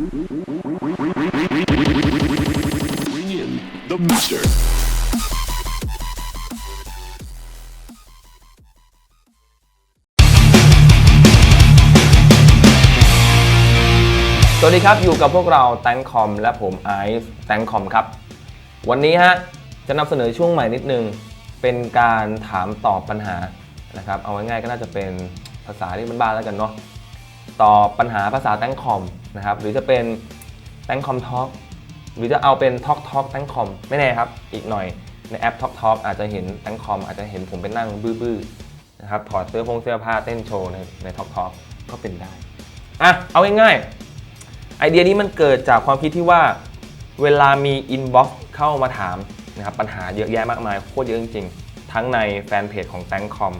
Bring in the master. สวัสดีครับ อยู่กับพวกเราแตงคอมและผมไอซ์แตงคอมครับ วันนี้ฮะ จะนำเสนอช่วงใหม่นิดนึง เป็นการถามตอบปัญหานะครับ เอาง่ายๆก็น่าจะเป็นภาษาที่มันบ้านแล้วกันเนาะ ตอบปัญหาภาษาแตงคอมนะครับหรือจะเป็นแตงคอมทอ l k หรือจะเอาเป็นทอกทอกแตงคอมไม่แน่ครับ อีกหน่อยในแอปทอกทอกอาจจะเห็นแตงคอมอาจจะเห็นผมไปนั่งบื้อๆนะครับถอดเสื้อพงเสื้อผ้าเต้นโชว์ในในทอกทอกก็เป็นได้อะเอาง่ายๆไอเดียนี้มันเกิดจากความคิดที่ว่าเวลามีอินบ็อกซ์เข้ามาถามนะครับปัญหาเยอะแยะมากมายโคตรเยอะจริงๆ ทั้งในแฟนเพจของ t a n k c o m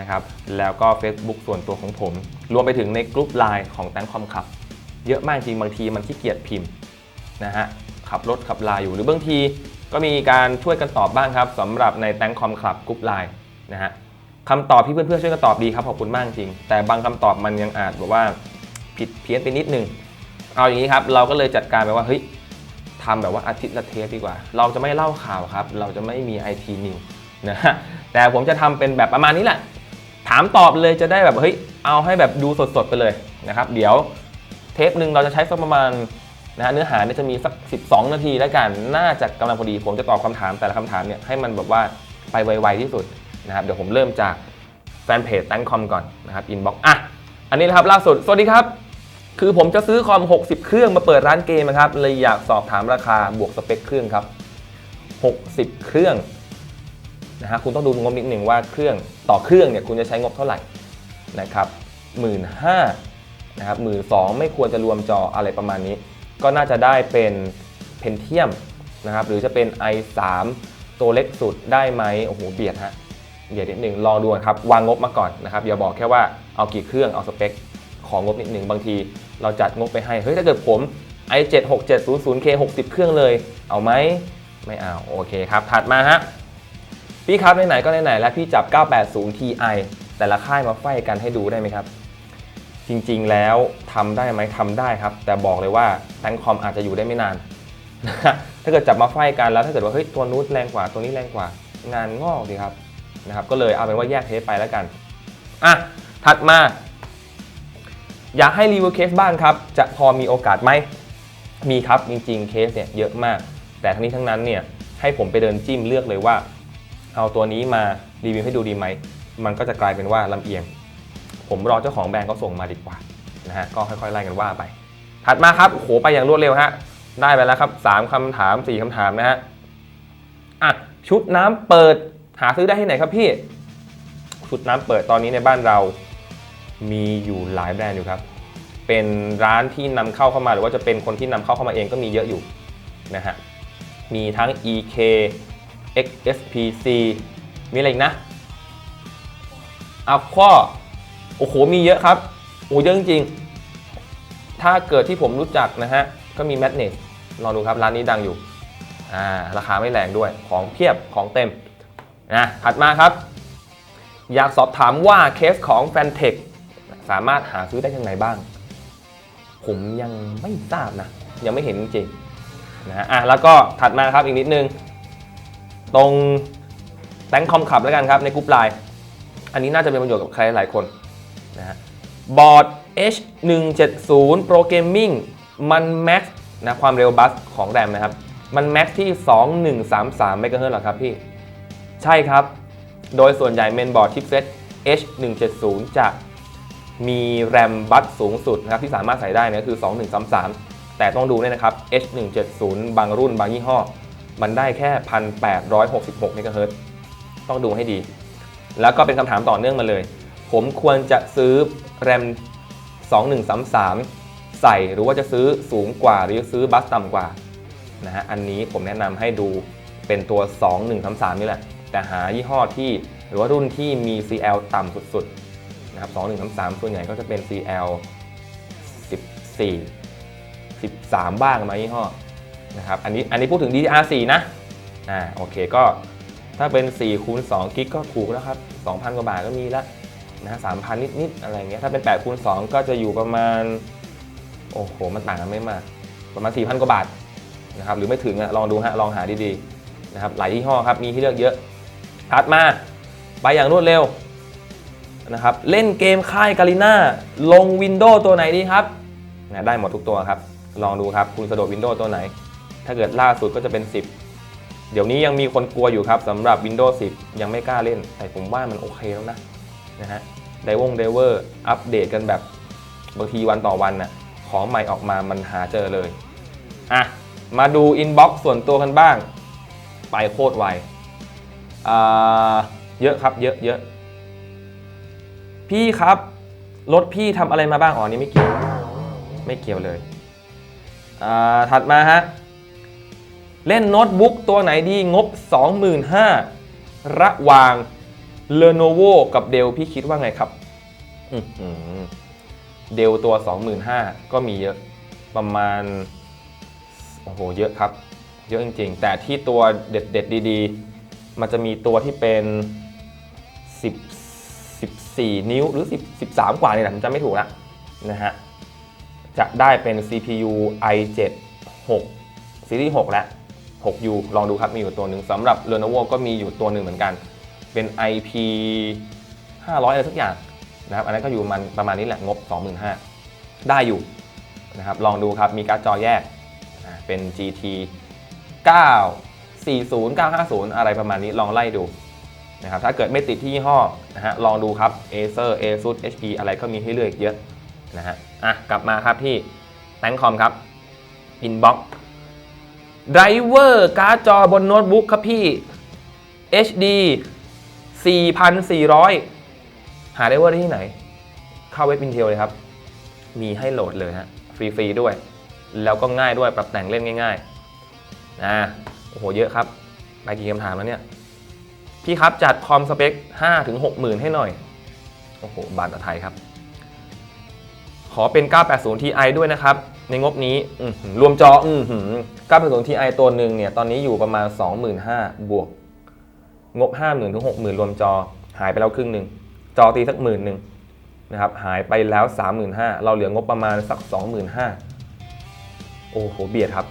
นะครับแล้วก็ Facebook ส่วนตัวของผม รวมไปถึงในกลุ่มไลน์ของ t a n k c o m ครับ เยอะมากจริงบางทีมันขี้เกียจพิมพ์นะฮะขับรถขับลาอยู่หรือบางทีก็มีการช่วยกันตอบบ้างครับสำหรับใน t a n k c o m คลับกลุ่มไลน์นะฮะคำตอบที่เพื่อนๆช่วยกันตอบดีครับขอบคุณมากจริง แต่บางคำตอบมันยังอาจแบบว่าผิดเพี้ยนไปนิดนึงเอาอย่างนี้ครับเราก็เลยจัดการไปว่าเฮ้ยทำแบบว่าอาทิตย์ละเทปดีกว่า เราจะไม่เล่าข่าวครับ เราจะไม่มี IT New นะฮะแต่ผมจะทำเป็นแบบประมาณนี้แหละ ถามตอบเลยจะได้แบบเฮ้ยเอาให้แบบดูสดๆไปเลยนะครับ เดี๋ยวเทปหนึ่งเราจะใช้สักประมาณนะฮะเนื้อหาเนี่ยจะมีสัก 12 นาทีแล้วกัน น่าจะกำลังพอดี ผมจะตอบคำถามแต่ละคำถามเนี่ยให้มันแบบว่าไปไวๆที่สุดนะครับ เดี๋ยวผมเริ่มจากแฟนเพจตั้งคอมก่อนนะครับอินบ็อกอะอันนี้นะครับล่าสุด สวัสดีครับ คือผมจะซื้อคอม 60 เครื่องมาเปิดร้านเกมนะครับ เลยอยากสอบถามราคาบวกสเปคเครื่องครับ 60 เครื่อง นะฮะคุณต้องดูงบนิดหนึ่งว่าเครื่องต่อเครื่องเนี่ยคุณจะใช้งบเท่าไหร่นะครับหมื่นห้านะครับหมื่นสองไม่ควรจะรวมจออะไรประมาณนี้ ก็น่าจะได้เป็นเพนเทียมนะครับหรือจะเป็น i3 ตัวเล็กสุดได้ไหมโอ้โหเบียดฮะเดี๋ยวนิดหนึ่งลองดูครับวางงบมาก่อนนะครับอย่าบอกแค่ว่าเอากี่เครื่องเอาสเปค ของงบนิดหนึ่งบางที เราจัดงบไปให้เฮ้ยถ้าเกิดผม i7 6700K 60 เครื่องเลย เอาไหมไม่เอาโอเคครับถัดมาฮะ พี่ครับไหนๆก็ไหนๆแล้วพี่จับ 980 Ti แต่ละค่ายมาไฟกันให้ดูได้ไหมครับ จริงๆแล้วทำได้ไหมทำได้ครับ แต่บอกเลยว่าแตงคอมอาจจะอยู่ได้ไม่นาน ถ้าเกิดจับมาไฟกันแล้วถ้าเกิดว่าเฮ้ยตัวนู้นแรงกว่าตัวนี้แรงกว่างานงอกดีครับนะครับ ก็เลยเอาเป็นว่าแยกเทปไปแล้วกันอะถัดมา อยากให้รีวิวเคสบ้างครับ จะพอมีโอกาสไหมมีครับจริงๆเคสเนี่ยเยอะมาก แต่ทั้งนี้ทั้งนั้นเนี่ยให้ผมไปเดินจิ้มเลือกเลยว่า เอาตัวนี้มารีวิวให้ดูดีไหม มันก็จะกลายเป็นว่าลำเอียง ผมรอเจ้าของแบรนด์เขาส่งมาดีกว่านะฮะก็ค่อยๆไล่กันว่าไป ถัดมาครับโอ้โหไปอย่างรวดเร็วฮะได้ไปแล้วครับ3คำถาม 4คำถามนะฮะอะชุดน้ำเปิดหาซื้อได้ที่ไหนครับพี่ ชุดน้ำเปิดตอนนี้ในบ้านเรามีอยู่หลายแบรนด์อยู่ครับ เป็นร้านที่นำเข้าเข้ามาหรือว่าจะเป็นคนที่นำเข้าเข้ามาเองก็มีเยอะอยู่นะฮะมีทั้ง EK XSPC มีอะไรอีกนะอัลควอโอ้โห มีเยอะครับ โอ้เยอะจริงๆ ถ้าเกิดที่ผมรู้จักนะฮะ ก็มี Madness ลองดูครับ ร้านนี้ดังอยู่ อ่า ราคาไม่แรงด้วย ของเพียบ ของเต็ม นะ ถัดมาครับ อยากสอบถามว่าเคสของ f a n t e c h สามารถหาซื้อได้ทางไหนบ้าง ผมยังไม่ทราบนะ ยังไม่เห็นจริงๆนะฮะ อะ แล้วก็ถัดมาครับอีกนิดนึง ตรงแตงคอมขับแล้วกันครับในกรุ๊ปไลน์อันนี้น่าจะเป็นประโยชน์กับใครหลายคนนะฮะบอร์ด H170 Pro Gaming มัน Max นะความเร็วบัสของแรมนะครับ มัน Max ที่ 2133 MHz เหรอครับพี่ ใช่ครับ โดยส่วนใหญ่เมนบอร์ดชิปเซ็ต H170 จะมีแรมบัสสูงสุดนะครับที่สามารถใส่ได้นี่ยคือ 2133 แต่ต้องดูด้วยนะครับ H170 บางรุ่นบางยี่ห้อ มันได้แค่ 1866เมกะเฮิรตซ์ต้องดูให้ดี แล้วก็เป็นคำถามต่อเนื่องมาเลย ผมควรจะซื้อแรม2133 ใส่หรือว่าจะซื้อสูงกว่าหรือซื้อบัสต่ำกว่านะฮะอันนี้ผมแนะนำให้ดูเป็นตัว 2133 นี่แหละ แต่หายี่ห้อที่หรือว่ารุ่นที่มี CL ต่ำสุดๆนะครับ2133 ส่วนใหญ่ก็จะเป็น CL 14 13 บ้างมายี่ห้อ นะครับอันนี้อันนี้พูดถึง DDR4 นะอ่าโอเคก็ถ้าเป็น4คูณ2กิกก็ถูกแล้วครับ 2,000 กว่าบาทก็มีล้วนะ3,000นิด ๆ อะไรเงี้ยถ้าเป็น8คูณ2ก็จะอยู่ประมาณ โอ้โห มันต่างกันไม่มาก ประมาณ 4,000 กว่าบาทนะครับหรือไม่ถึงอะลองดูฮะลองหาดี ๆ นะครับ หลายยี่ห้อครับ มีให้เลือกเยอะถัดมา ไปอย่างรวดเร็วนะครับเล่นเกมค่ายกาลิน่าลง Windows ตัวไหนดีครับนะได้หมดทุกตัวครับ ลองดูครับ คุณสะดวก Windows ตัวไหน ถ้าเกิดล่าสุดก็จะเป็น 10 เดี๋ยวนี้ยังมีคนกลัวอยู่ครับสำหรับ Windows 10 ยังไม่กล้าเล่น แต่ผมว่ามันโอเคแล้วนะนะฮะไดวงเดเวอร์อัปเดตกันแบบบางทีวันต่อวันน่ะของใหม่ออกมามันหาเจอเลยอะมาดูอินบ็อกซ์ส่วนตัวกันบ้าง ไปโคตรไวอ่าเยอะครับเยอะเยอะพี่ครับ รถพี่ทำอะไรมาบ้างอ๋อนี่ไม่เกี่ยว ไม่เกี่ยวเลยอ่าถัดมาฮะ เล่นโน้ตบุ๊กตัวไหนดีงบ 25,000ระหว่าง Lenovo กับ Dell พี่คิดว่าไงครับเดลตัว 25,000 ก็มีเยอะประมาณ โอ้โห เยอะครับ เยอะจริงๆ แต่ที่ตัวเด็ดๆ ดีๆ มันจะมีตัวที่เป็น 10 14 นิ้วหรือ 10 13 กว่านี่แหละผมจำไม่ถูกละนะฮะ จะได้เป็น CPU i7 6ซีรีส์6และ 6U ลองดูครับมีอยู่ตัวหนึ่งสำหรับ Lenovo ก็มีอยู่ตัวหนึ่งเหมือนกัน เป็น IP 500 อะไรสักอย่างนะครับอันนั้นก็อยู่มันประมาณนี้แหละงบ 25,000 ได้อยู่นะครับลองดูครับมีการ์ดจอแยกอ่าเป็น GT 940 950 อะไรประมาณนี้ลองไล่ดูนะครับถ้าเกิดไม่ติดที่ยี่ห้อนะฮะลองดูครับ Acer Asus HP อะไรก็มีให้เลือกเยอะนะฮะอะกลับมาครับที่แตงคอมครับ Inbox ไดรเวอร์การ์ดจอบนโน้ตบุ๊กครับพี่ HD 4,400 หาไดรเวอร์ได้ที่ไหน เข้าเว็บ Intel เลยครับ มีให้โหลดเลยฮะ ฟรีๆด้วย แล้วก็ง่ายด้วยปรับแต่งเล่นง่ายๆนะโอ้โห เยอะครับ ไปกี่คำถามแล้วเนี่ย พี่ครับจัดคอมสเปค 5-6หมื่นให้หน่อย โอ้โห บานตะไทยครับ ขอเป็น 980 Ti ด้วยนะครับ ในงบนี้อื้อหือรวมจออือหือ980 Ti ตัวหนึ่งเนี่ยตอนนี้อยู่ประมาณ 25,000 บวก งบ 50,000ถึง60,000 รวมจอหายไปแล้วครึ่งหนึ่งจอตีสักหมื่นหนึ่งนะครับหายไปแล้ว 35,000 เราเหลืองบประมาณสัก 25,000 โอ้โหเบียดครับ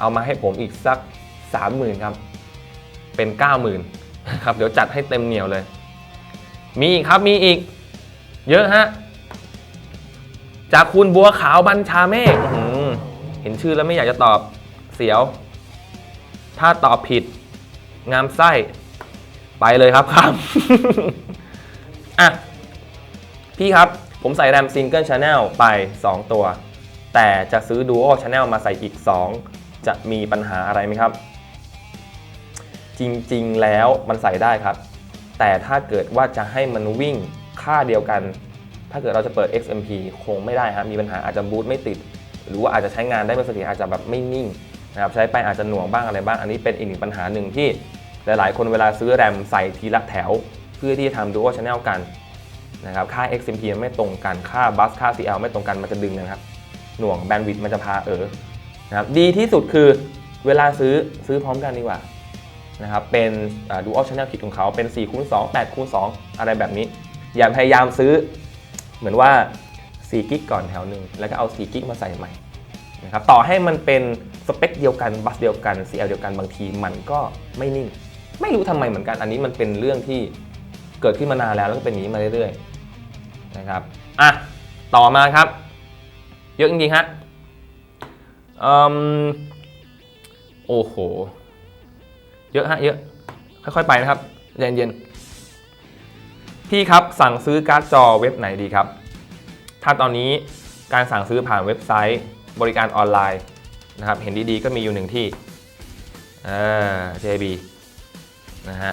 เอามาให้ผมอีกสัก 30,000 ครับ เป็น 90,000 ครับ เดี๋ยวจัดให้เต็มเหนียวเลย มีอีกครับมีอีก เยอะฮะ จากคุณบัวขาวบัญชาเมฆอื้อหือเห็นชื่อแล้วไม่อยากจะตอบเสียว ถ้าตอบผิด งามไส้ ไปเลยครับครับ อะ พี่ครับ ผมใส่แรมซิงเกิลช n แนลไป 2 ตัว แต่จะซื้อ Dual Channel มาใส่อีก 2 จะมีปัญหาอะไรไหมครับ จริงๆแล้วมันใส่ได้ครับ แต่ถ้าเกิดว่าจะให้มันวิ่งค่าเดียวกัน ถ้าเกิดเราจะเปิด XMP คงไม่ได้ครับมีปัญหาอาจจะบูตไม่ติด หรือว่าอาจจะใช้งานได้ไม่เสถียรอาจจะแบบไม่นิ่งนะครับใช้ไปอาจจะหน่วงบ้างอะไรบ้าง อันนี้เป็นอีกหนึ่งปัญหาหนึ่งที่หลาย ๆ คนเวลาซื้อแรมใส่ทีละแถว เพื่อที่จะทำ Dual Channel กันนะครับค่า XMP ไม่ตรงกันค่าบัสค่า CL ไม่ตรงกันมันจะดึงนะครับ หน่วงแบนด์วิดต์มันจะพาเออนะครับดีที่สุดคือเวลาซื้อซื้อพร้อมกันดีกว่านะครับเป็นอ่า Dual Channel Kit ของเขาเป็น4คูณ2 8คูณ2อะไรแบบนี้ อย่าพยายามซื้อ เหมือนว่า4กิกก่อนแถวหนึ่งแล้วก็เอา4กิกมาใส่ใหม่นะครับต่อให้มันเป็นสเปคเดียวกันบัสเดียวกัน CL เดียวกันบางทีมันก็ไม่นิ่ง ไม่รู้ทำไมเหมือนกันอันนี้มันเป็นเรื่องที่เกิดขึ้นมานานแล้วแล้วก็เป็นนี้มาเรื่อยๆนะครับอะต่อมาครับ เยอะจริงๆฮะอืมโอ้โห เยอะฮะเยอะค่อยๆไปนะครับเย็นๆ พี่ครับสั่งซื้อการ์ดจอเว็บไหนดีครับ ถ้าตอนนี้การสั่งซื้อผ่านเว็บไซต์ บริการออนไลน์นะครับ เห็นดีๆก็มีอยู่หนึ่งที่อ่า JB นะฮะ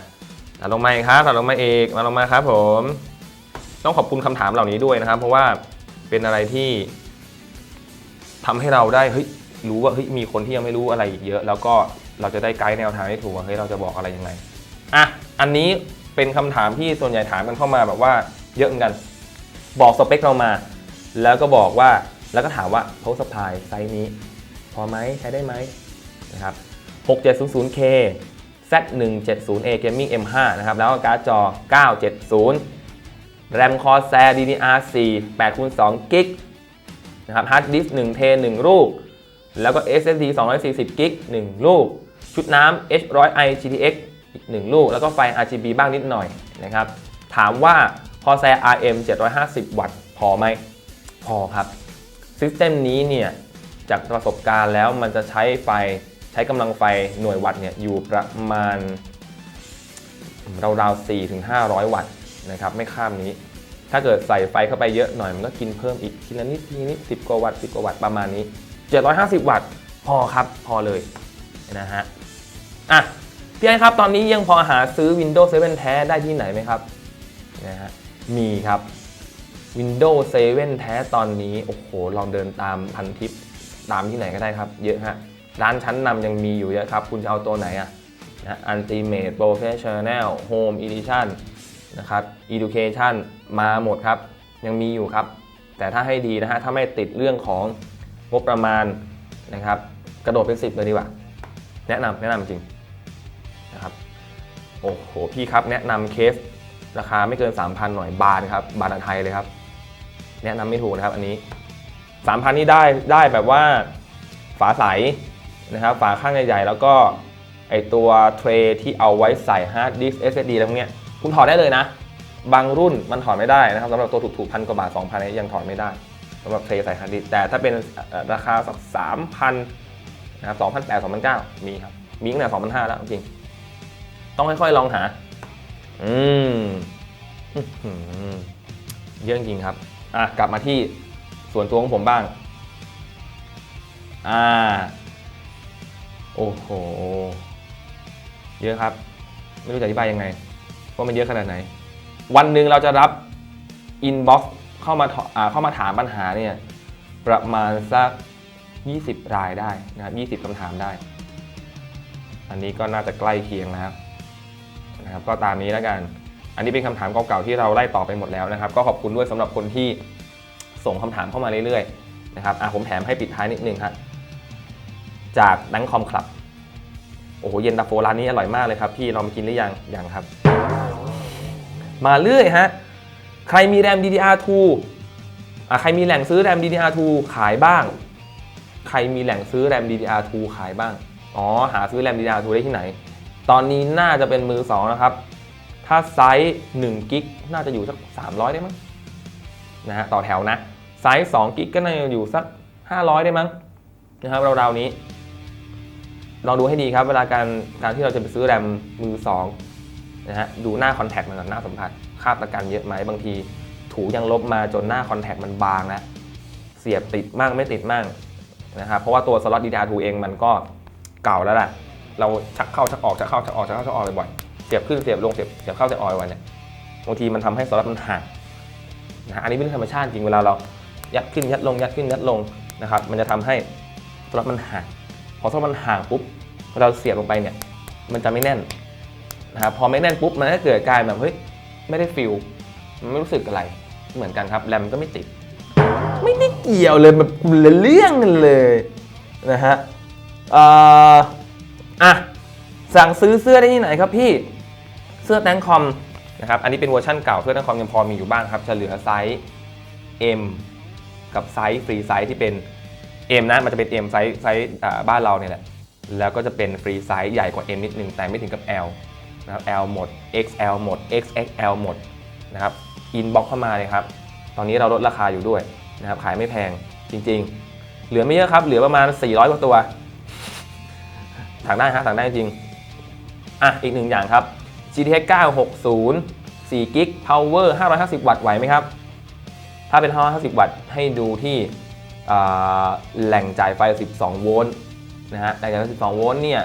ตัดลงมาอีกครับตัดลงมาเอกมาลงมาครับผม ต้องขอบคุณคำถามเหล่านี้ด้วยนะครับ เพราะว่าเป็นอะไรที่ทำให้เราได้เฮ้ยรู้ว่าเฮ้ยมีคนที่ยังไม่รู้อะไรอีกเยอะ แล้วก็เราจะได้ไกด์แนวทางให้ถูกว่าเฮ้ยเราจะบอกอะไรยังไงอะอันนี้ เป็นคำถามที่ส่วนใหญ่ถามกันเข้ามาแบบว่าเยอะเหมือนกัน บอกสเปคเรามา แล้วก็บอกว่าแล้วก็ถามว่า power supply ไซส์นี้ พอไหมใช้ได้ไหมนะครับ 6700K Z170A Gaming M5 นะครับ แล้วก็การ์ดจอ 970แรม Corsair DDR4 8คูณ2กิกนะครับฮาร์ดดิสก์1เท1ลูก แล้วก็ SSD 240กิก1ลูก ชุดน้ำ H100i GTX อีก 1 ลูก แล้วก็ไฟ RGB บ้างนิดหน่อยนะครับ ถามว่า Corsair RM 750 วัตต์พอไหม พอครับซิสเต็มนี้เนี่ยจากประสบการณ์แล้วมันจะใช้ไฟใช้กำลังไฟหน่วยวัตต์เนี่ยอยู่ประมาณราวๆ4ถึง500 วัตต์นะครับไม่ข้ามนี้ ถ้าเกิดใส่ไฟเข้าไปเยอะหน่อยมันก็กินเพิ่มอีกทีละนิดทีนิด10กว่าวัตต์10กว่าวัตต์ประมาณนี้ 750 วัตต์พอครับพอเลยนะฮะอะ พี่ไอ้ครับ ตอนนี้ยังพอหาซื้อ Windows 7 แท้ได้ที่ไหนไหมครับนะฮะมีครับ Windows 7 แท้ตอนนี้ โอ้โห ลองเดินตามพันทิป ตามที่ไหนก็ได้ครับ เยอะฮะ ร้านชั้นนำยังมีอยู่เยอะครับ คุณจะเอาตัวไหนอะนะ Ultimate Professional Home Edition นะครับ Education มาหมดครับ ยังมีอยู่ครับ แต่ถ้าให้ดีนะฮะ ถ้าไม่ติดเรื่องของงบประมาณนะครับ กระโดดเป็น 10 เลยดีกว่า แนะนำแนะนำจริง นะครับโอ้โหพี่ครับแนะนำเคสราคาไม่เกิน 3,000 หน่อยบานครับบานไทยเลยครับ แนะนำไม่ถูกนะครับอันนี้ 3,000 นี่ได้ได้แบบว่าฝาใสนะครับฝาข้างใหญ่ๆ แล้วก็ไอตัวเทรที่เอาไว้ใส่ฮาร์ดดิสก์ SSD อะไรพวกเนี้ยคุณถอดได้เลยนะ บางรุ่นมันถอดไม่ได้นะครับสำหรับตัวถูกๆพันกว่าบาท 2,000นี้ยังถอดไม่ได้สำหรับเทรใส่ฮาร์ดดิสก์แต่ถ้าเป็นราคาสัก3,000นะครับ2,800 2,900 มีครับ มีตั้งแต่2,500 แล้วจริง ต้องค่อยๆลองหา อืมอื้อหือเยอะจริงๆครับ อะกลับมาที่ส่วนตัวของผมบ้าง อ่า โอ้โห เยอะครับ ไม่รู้จะอธิบายยังไง ว่ามันเยอะขนาดไหน วันหนึ่งเราจะรับอินบ็อกซ์เข้ามาถอ่าเข้ามาถามปัญหาเนี่ย ประมาณสัก 20 รายได้นะครับ 20คำถามได้ อันนี้ก็น่าจะใกล้เคียงนะครับ นะครับก็ตามนี้แล้วกัน อันนี้เป็นคำถามเก่าๆที่เราไล่ต่อไปหมดแล้วนะครับ ก็ขอบคุณด้วยสำหรับคนที่ส่งคำถามเข้ามาเรื่อยๆนะครับอะผมแถมให้ปิดท้ายนิดนึงครับจากดังคอมคลับโอ้โหเย็นตาโฟร้านนี้อร่อยมากเลยครับพี่ลองไปกินหรือยังยังครับ มาเรื่อยฮะใครมีแรม DDR2 อะใครมีแหล่งซื้อแรม DDR2 ขายบ้าง ใครมีแหล่งซื้อแรม DDR2 ขายบ้าง อ๋อ หาซื้อแรม DDR2 ได้ที่ไหน ตอนนี้น่าจะเป็นมือ 2 นะครับ ถ้าไซส์1กิกน่าจะอยู่สัก 300 ได้มั้งนะฮะต่อแถวนะ ไซส์2กิกก็น่าจะอยู่สัก 500 ได้มั้งนะครับราวๆนี้ลองดูให้ดีครับ เวลาการการที่เราจะไปซื้อแรมมือ2นะฮะดูหน้าคอนแทคมันก่อนหน้าสัมผัสค่าประกันเยอะไหมบางที ถูยังลบมาจนหน้าคอนแทคมันบางแล้วเสียบติดมั่งไม่ติดมั่งนะครับเพราะว่าตัวสล็อต DDR2 เองมันก็เก่าแล้วแหละ เราชักเข้าชักออกชักเข้าชักออกชักเข้าชักออกบ่อยๆเสียบขึ้นเสียบลงเสียบเสียบเข้าเสียบออกบ่อยเนี่ยบางทีมันทำให้สล็อตมันห่างนะฮะอันนี้เป็นเรื่องธรรมชาติจริงเวลาเรายัดขึ้นยัดลงยัดขึ้นยัดลงนะครับมันจะทำให้สล็อตมันห่างพอสล็อตมันห่างปุ๊บเราเสียบลงไปเนี่ยมันจะไม่แน่นนะครับพอไม่แน่นปุ๊บมันก็เกิดกายแบบเฮ้ยไม่ได้ฟิลมันไม่รู้สึกอะไรเหมือนกันครับแรมก็ไม่ติด ไม่ได้เกี่ยวเลยแบบคนเรื่องกันเลยนะฮะเอะสั่งซื้อเสื้อได้ที่ไหนครับพี่เสื้อแตงคอมนะครับอันนี้เป็นเวอร์ชั่นเก่าเสื้อแตงคอมยังพอมีอยู่บ้างครับจะเหลือไซส์ M กับไซส์ฟรีไซส์ที่เป็น M นะมันจะเป็น M ไซส์ไซส์บ้านเราเนี่ยแหละแล้วก็จะเป็นฟรีไซส์ใหญ่กว่า M นิดนึงแต่ไม่ถึงกับ L นะครับ L หมด XL หมด XXL หมดนะครับอินบ็อกเข้ามาเลยครับ ตอนนี้เราลดราคาอยู่ด้วยนะครับขายไม่แพงจริง ๆ เหลือไม่เยอะครับ เหลือประมาณ 400 กว่าตัว สั่งได้ฮะสั่งได้จริง อะ อีกหนึ่งอย่างครับ GTX 960 4 g b Power 550 วัตต์ไหวไหมครับ ถ้าเป็น 550 วัตต์ให้ดูที่แหล่งจ่ายไฟ 12 โวลต์นะฮะแหล่งจ่ายไฟ 12 โวลต์เนี่ย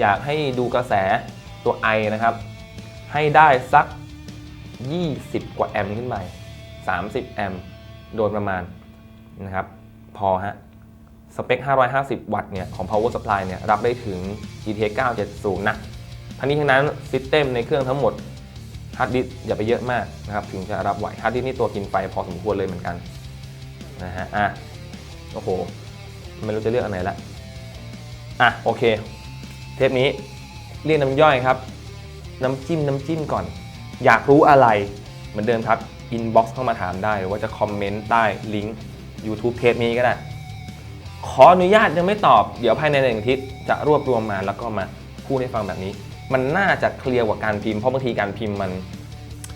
อยากให้ดูกระแสตัว I นะครับ ให้ได้สัก 20 กว่าแอมป์ขึ้นไป30 แอมป์โดยประมาณนะครับ พอฮะ สเปค 550 วัตต์เนี่ยของ power supply เนี่ยรับได้ถึง GTX 970 นะทั้งนี้ทั้งนั้นซิสเต็มในเครื่องทั้งหมดฮาร์ดดิสอย่าไปเยอะมากนะครับถึงจะรับไหวฮาร์ดดิสนี่ตัวกินไฟพอสมควรเลยเหมือนกันนะฮะอะโอ้โหไม่รู้จะเลือกอันไหนละอะโอเค เทปนี้เรียกน้ำย่อยครับ น้ำจิ้มน้ำจิ้มก่อน อยากรู้อะไรเหมือนเดิมครับอินบ็อกซ์เข้ามาถามได้หรือว่าจะคอมเมนต์ใต้ลิงก์ YouTube เทปนี้ก็ได้ ขออนุญาตยังไม่ตอบ เดี๋ยวภายในหนึ่งอาทิตย์จะรวบรวมมาแล้วก็มาพูดให้ฟังแบบนี้ มันน่าจะเคลียร์กว่าการพิมพ์เพราะบางทีการพิมพ์มัน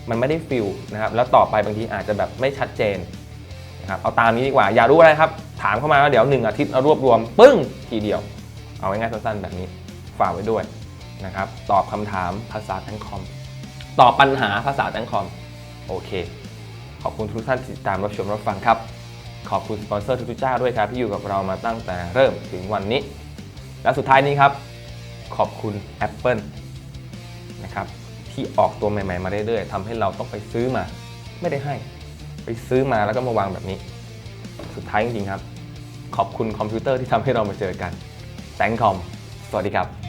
มันไม่ได้ฟิลนะครับแล้วต่อไปบางทีอาจจะแบบไม่ชัดเจนนะครับเอาตามนี้ดีกว่าอย่ารู้อะไรครับ ถามเข้ามาแล้วเดี๋ยวหนึ่งอาทิตย์เอารวบรวมปึ้งทีเดียว เอาง่ายๆสั้นๆ แบบนี้ฝากไว้ด้วยนะครับตอบคำถามภาษาแตงคอมตอบปัญหาภาษาแตงคอมโอเค ขอบคุณทุกท่านที่ติดตามรับชมรับฟังครับ ขอบคุณสปอนเซอร์ทุกๆเจ้าด้วยครับที่อยู่กับเรามาตั้งแต่เริ่มถึงวันนี้ และสุดท้ายนี้ครับ ขอบคุณ Apple นะครับที่ออกตัวใหม่ๆมาเรื่อยๆทำให้เราต้องไปซื้อมา ไม่ได้ให้ ไปซื้อมาแล้วก็มาวางแบบนี้ สุดท้ายจริงๆครับ ขอบคุณคอมพิวเตอร์ที่ทำให้เรามาเจอกันแตงคอมสวัสดีครับ